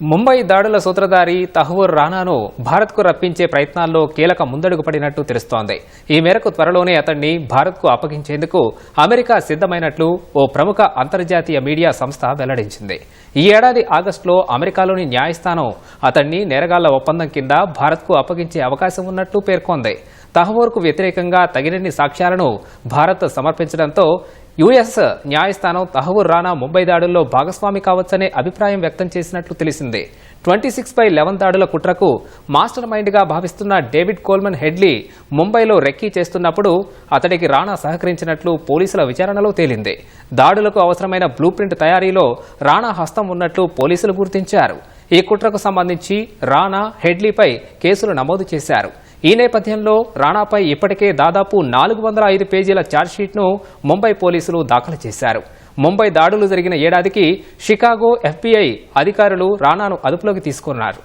ముంబై దాడుల సూత్రధారి తహవూర్ రానాను భారత్కు రప్పించే ప్రయత్నాల్లో కీలక ముందడుగు పడినట్టు తెలుస్తోంది. ఈ మేరకు త్వరలోనే అతన్ని భారత్కు అప్పగించేందుకు అమెరికా సిద్ధమైనట్లు ఓ ప్రముఖ అంతర్జాతీయ మీడియా సంస్థ వెల్లడించింది. ఈ ఏడాది ఆగస్టులో అమెరికాలోని న్యాయస్థానం అతన్ని నేరగాళ్ళ ఒప్పందం కింద భారత్కు అప్పగించే అవకాశం ఉన్నట్లు పేర్కొంది. తహవూర్కు వ్యతిరేకంగా తగినన్ని సాక్ష్యాలను భారత్ సమర్పించడంతో యుఎస్ న్యాయస్థానం తహవూర్ రానా ముంబై దాడుల్లో భాగస్వామి కావచ్చనే అభిప్రాయం వ్యక్తం చేసినట్లు తెలిసింది. ట్వంటీ సిక్స్ బై లెవెన్ దాడుల కుట్రకు మాస్టర్ మైండ్గా భావిస్తున్న డేవిడ్ కోల్మన్ హెడ్లీ ముంబైలో రెక్కీ చేస్తున్నప్పుడు అతడికి రాణా సహకరించినట్లు పోలీసుల విచారణలో తేలింది. దాడులకు అవసరమైన బ్లూ ప్రింట్ తయారీలో రాణా హస్తం ఉన్నట్లు పోలీసులు గుర్తించారు. ఈ కుట్రకు సంబంధించి రాణా హెడ్లీపై కేసులు నమోదు చేశారు. ఈ నేపథ్యంలో రాణాపై ఇప్పటికే దాదాపు నాలుగు వందల ఐదు పేజీల ఛార్జ్షీట్ను ముంబై పోలీసులు దాఖలు చేశారు. ముంబై దాడులు జరిగిన ఏడాదికి షికాగో ఎఫ్బీఐ అధికారులు రాణాను అదుపులోకి తీసుకున్నారు.